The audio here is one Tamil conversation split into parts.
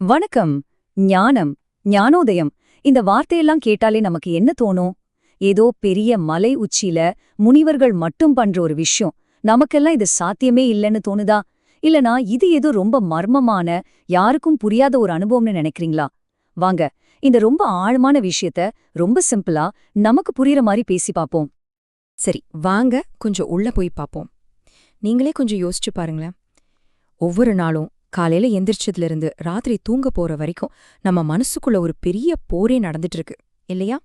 வணக்கம் ஞானம் ஞானோதயம். இந்த வார்த்தையெல்லாம் கேட்டாலே நமக்கு என்ன தோணும்? ஏதோ பெரிய மலை உச்சியில முனிவர்கள் மட்டும் பண்ற ஒரு விஷயம். நமக்கெல்லாம் இது சாத்தியமே இல்லைன்னு தோணுதா? இல்லனா இது ஏதோ ரொம்ப மர்மமான யாருக்கும் புரியாத ஒரு அனுபவம்னு நினைக்கிறீங்களா? வாங்க இந்த ரொம்ப ஆழமான விஷயத்த ரொம்ப சிம்பிளா நமக்கு புரியற மாதிரி பேசி பாப்போம். சரி வாங்க கொஞ்சம் உள்ள போய் பார்ப்போம் நீங்களே கொஞ்சம் யோசிச்சு பாருங்களேன். ஒவ்வொரு நாளும் காலையில எந்திரிச்சதுல இருந்து ராத்திரி தூங்க போற வரைக்கும் நம்ம மனசுக்குள்ள ஒரு பெரிய போரே நடந்துட்டு இருக்கு இல்லையா?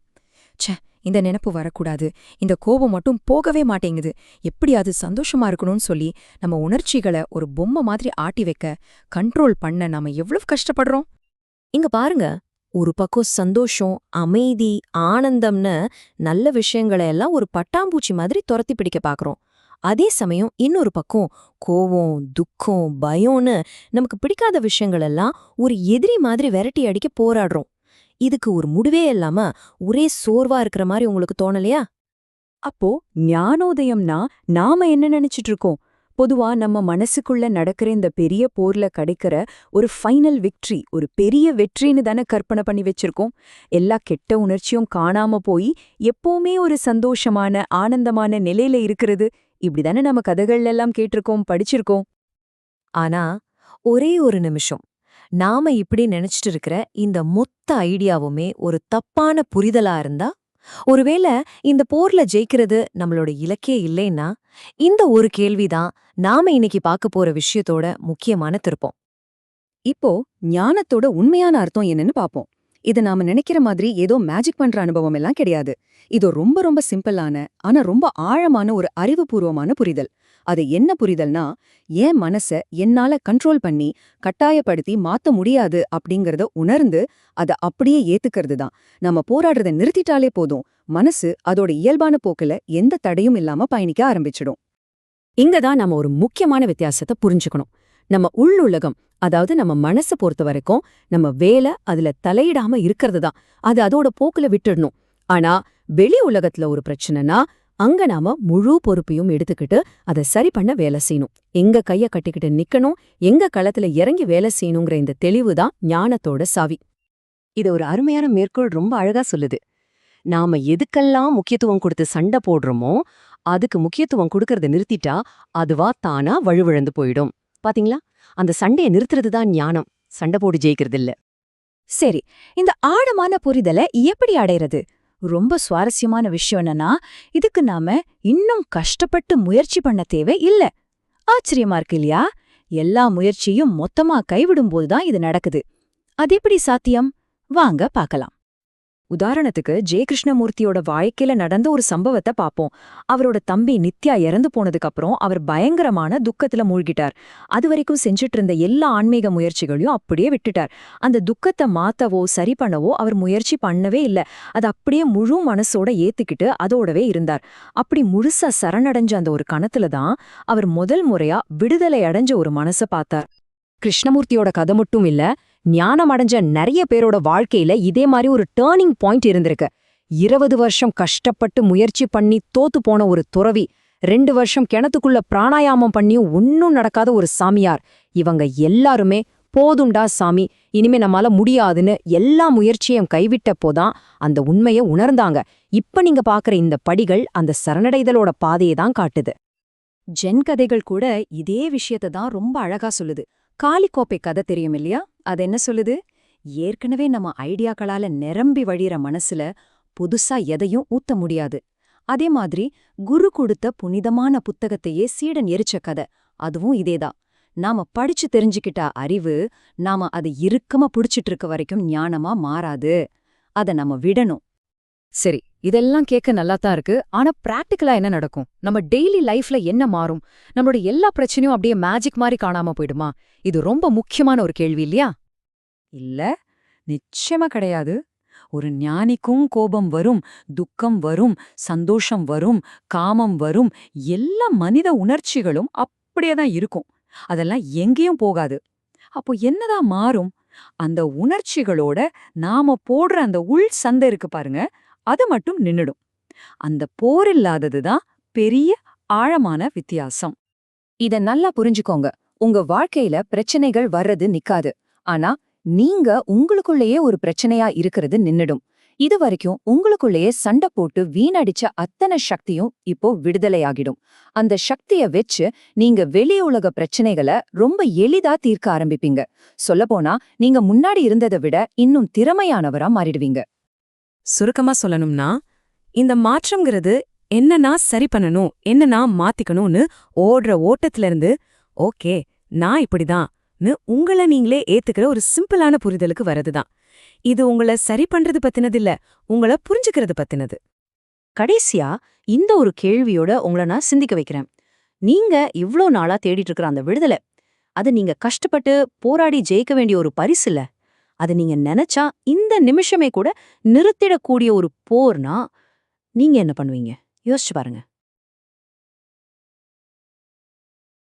ச்சே இந்த நினப்பு வரக்கூடாது. இந்த கோபம் மட்டும் போகவே மாட்டேங்குது. எப்படியாவது சந்தோஷமா இருக்கணும்னு சொல்லி நம்ம உணர்ச்சிகளை ஒரு பொம்மை மாதிரி ஆட்டி வைக்க கண்ட்ரோல் பண்ண நாம எவ்வளவு கஷ்டப்படுறோம்? இங்க பாருங்க. ஒரு பக்கம் சந்தோஷம் அமைதி ஆனந்தம்னு நல்ல விஷயங்களை எல்லாம் ஒரு பட்டாம்பூச்சி மாதிரி துரத்தி பிடிக்க பாக்குறோம். அதே சமயம் இன்னொரு பக்கம் கோவம் துக்கம் பயம்னு நமக்கு பிடிக்காத விஷயங்களெல்லாம் ஒரு எதிரி மாதிரி விரட்டி அடிக்க போராடுறோம். இதுக்கு ஒரு முடிவே இல்லாம ஒரே சோர்வா இருக்கிற மாதிரி உங்களுக்கு தோணலையா? அப்போ ஞானோதயம்னா நாம என்ன நினைச்சிட்டு இருக்கோம்? பொதுவா நம்ம மனசுக்குள்ள நடக்கிற இந்த பெரிய போர்ல கிடைக்கிற ஒரு ஃபைனல் விக்ட்ரி ஒரு பெரிய வெற்றின்னு தானே கற்பனை பண்ணி வச்சிருக்கோம். எல்லா கெட்ட உணர்ச்சியும் காணாம போய் எப்பவுமே ஒரு சந்தோஷமான ஆனந்தமான நிலையில இருக்கிறது. இப்படிதானே நம்ம கதைகள் எல்லாம் கேட்டிருக்கோம் படிச்சிருக்கோம். ஆனா ஒரே ஒரு நிமிஷம். நாம இப்படி நினைச்சிட்டு இருக்கிற இந்த மொத்த ஐடியாவுமே ஒரு தப்பான புரிதலா இருந்தா ஒருவேளை இந்த போர்ல ஜெயிக்கிறது நம்மளோட இலக்கே இல்லைன்னா இந்த ஒரு கேள்விதான் நாம இன்னைக்கு பார்க்க போற விஷயத்தோட முக்கியமான திருப்பம். இப்போ ஞானத்தோட உண்மையான அர்த்தம் என்னன்னு பாப்போம் இது நாம நினைக்கிற மாதிரி ஏதோ மேஜிக் பண்ற அனுபவம் எல்லாம் கிடையாது. இது ரொம்ப ரொம்ப சிம்பிளான ஆனா ரொம்ப ஆழமான ஒரு அறிவுபூர்வமான புரிதல். அது என்ன புரிதல்னா ஏன் மனச என்னால கண்ட்ரோல் பண்ணி கட்டாயப்படுத்தி மாத்த முடியாது அப்படிங்கறத உணர்ந்து அத அப்படியே ஏத்துக்கிறது தான். நம்ம போராடுறத நிறுத்திட்டாலே போதும். மனசு அதோட இயல்பான போக்குல எந்த தடையும் இல்லாம பயணிக்க ஆரம்பிச்சிடும். இங்கதான் நம்ம ஒரு முக்கியமான வித்தியாசத்தை புரிஞ்சுக்கணும். நம்ம உள்ளுலகம் அதாவது நம்ம மனசை பொறுத்த வரைக்கும் நம்ம வேலை அதுல தலையிடாம இருக்கிறது தான் அது அதோட போக்குல விட்டுடணும். ஆனா வெளி உலகத்துல ஒரு பிரச்சனைனா அங்க நாம முழு பொறுப்பையும் எடுத்துக்கிட்டு அதை சரி பண்ண வேலை செய்யணும். எங்க கைய கட்டிக்கிட்டு நிக்கணும் எங்க களத்துல இறங்கி வேலை செய்யணுங்கிற இந்த தெளிவு தான் ஞானத்தோட சாவி. இது ஒரு அருமையான மேற்கோள் ரொம்ப அழகா சொல்லுது. நாம எதுக்கெல்லாம் முக்கியத்துவம் கொடுத்து சண்டை போடுறோமோ அதுக்கு முக்கியத்துவம் கொடுக்கறத நிறுத்திட்டா அதுவா தானா வழுவிழந்து போயிடும். பாத்தீங்களா? அந்த சண்டையை நிறுத்துறது தான் ஞானம். சண்டை போடு ஜெயிக்கிறது இல்ல சரி இந்த ஆழமான புரிதலை எப்படி அடையிறது? ரொம்ப சுவாரஸ்யமான விஷயம் என்னன்னா இதுக்கு நாம இன்னும் கஷ்டப்பட்டு முயற்சி பண்ண தேவை இல்ல. ஆச்சரியமா இருக்கு இல்லையா? எல்லா முயற்சியும் மொத்தமா கைவிடும்போது தான் இது நடக்குது. அது எப்படி சாத்தியம்? வாங்க பார்க்கலாம். உதாரணத்துக்கு ஜெய கிருஷ்ணமூர்த்தியோட வாழ்க்கையில நடந்த ஒரு சம்பவத்தை பாப்போம். அவரோட தம்பி நித்யா இறந்து போனதுக்கு அப்புறம் அவர் பயங்கரமான துக்கத்துல மூழ்கிட்டார். அது வரைக்கும் செஞ்சுட்டு இருந்த எல்லா ஆன்மீக முயற்சிகளையும் அப்படியே விட்டுட்டார். அந்த துக்கத்தை மாத்தவோ சரி பண்ணவோ அவர் முயற்சி பண்ணவே இல்ல. அது அப்படியே முழு மனசோட ஏத்துக்கிட்டு அதோடவே இருந்தார். அப்படி முழுசா சரணடைஞ்ச அந்த ஒரு கணத்துல தான் அவர் முதல் முறையா விடுதலை அடைஞ்ச ஒரு மனசை பார்த்தார். கிருஷ்ணமூர்த்தியோட கதை மட்டும் இல்ல ஞானம் அடைஞ்ச நிறைய பேரோட வாழ்க்கையில இதே மாதிரி ஒரு டேர்னிங் பாயிண்ட் இருந்திருக்கு. இருபது வருஷம் கஷ்டப்பட்டு முயற்சி பண்ணி தோத்து போன ஒரு துறவி ரெண்டு வருஷம் கிணத்துக்குள்ள பிராணாயாமம் பண்ணியும் ஒன்னும் நடக்காத ஒரு சாமியார். இவங்க எல்லாருமே போதும்டா சாமி இனிமே நம்மால முடியாதுன்னு எல்லா முயற்சியும் கைவிட்டப்போதான் அந்த உண்மைய உணர்ந்தாங்க. இப்ப நீங்க பாக்குற இந்த படிகள் அந்த சரணடைதலோட பாதையை தான் காட்டுது. ஜென் கதைகள் கூட இதே விஷயத்தை தான் ரொம்ப அழகா சொல்லுது. காலிக்கோப்பை கதை தெரியும் இல்லையா? அது என்ன சொல்லுது? ஏற்கனவே நம்ம ஐடியாக்களால நிரம்பி வழியிற மனசுல புதுசா எதையும் ஊத்த முடியாது. அதே மாதிரி குரு கொடுத்த புனிதமான புத்தகத்தையே சீடன் எரிச்ச கதை. அதுவும் இதேதான் நாம படிச்சு தெரிஞ்சுக்கிட்ட அறிவு நாம அதை இறுக்கமா புடிச்சிட்டு இருக்க வரைக்கும் ஞானமா மாறாது. அத நம்ம விடணும். சரி இதெல்லாம் கேட்க நல்லா தான் இருக்கு. ஆனா பிராக்டிக்கலா என்ன நடக்கும்? நம்ம டெய்லி லைஃப்ல என்ன மாறும்? நம்மளோட எல்லா பிரச்சனையும் அப்படியே மேஜிக் மாதிரி காணாம போயிடுமா? இது ரொம்ப முக்கியமான ஒரு கேள்வி இல்லையா? இல்ல நிச்சயமா கிடையாது. ஒரு ஞானிக்கும் கோபம் வரும் துக்கம் வரும் சந்தோஷம் வரும் காமம் வரும். எல்லா மனித உணர்ச்சிகளும் அப்படியே தான் இருக்கும். அதெல்லாம் எங்கேயும் போகாது. அப்போ என்னதான் மாறும்? அந்த உணர்ச்சிகளோட நாம போடுற அந்த உள் சந்தை இருக்கு பாருங்க. அது மட்டும் நின்னுடும். அந்த போர் இல்லாததுதான் பெரிய ஆழமான வித்தியாசம். இத நல்லா புரிஞ்சுக்கோங்க. உங்க வாழ்க்கையில பிரச்சனைகள் வர்றது நிக்காது. ஆனா நீங்க உங்களுக்குள்ளேயே ஒரு பிரச்சனையா இருக்கிறது நின்னுடும். இது வரைக்கும் உங்களுக்குள்ளேயே சண்டை போட்டு வீணடிச்ச அத்தனை சக்தியும் இப்போ விடுதலையாகிடும். அந்த சக்திய வச்சு நீங்க வெளி உலக பிரச்சனைகளை ரொம்ப எளிதா தீர்க்க ஆரம்பிப்பீங்க. சொல்லப்போனா நீங்க முன்னாடி இருந்ததை விட இன்னும் திறமையானவரா மாறிடுவீங்க. சுருக்கமா சொல்லணும்னா இந்த மாற்றம்ங்கிறது என்னன்னா சரி பண்ணணும் என்னன்னா மாத்திக்கணும்னு ஓடுற ஓட்டத்துல இருந்து ஓகே நான் இப்படிதான்னு உங்களை நீங்களே ஏத்துக்கிற ஒரு சிம்பிளான புரிதலுக்கு வரதுதான் இது உங்களை சரி பண்றது பத்தினது இல்ல உங்களை புரிஞ்சுக்கிறது பத்தினது. கடைசியா இந்த ஒரு கேள்வியோட உங்களை நான் சிந்திக்க வைக்கிறேன். நீங்க இவ்ளோ நாளா தேடிட்டு இருக்கிற அந்த விடுதலை அது நீங்க கஷ்டப்பட்டு போராடி ஜெயிக்க வேண்டிய ஒரு பரிசு இல்ல. அது நீங்க நினைச்சா இந்த நிமிஷமே கூட நிறுத்திடக்கூடிய ஒரு போர்னா நீங்க என்ன பண்ணுவீங்க? யோசிச்சு பாருங்க.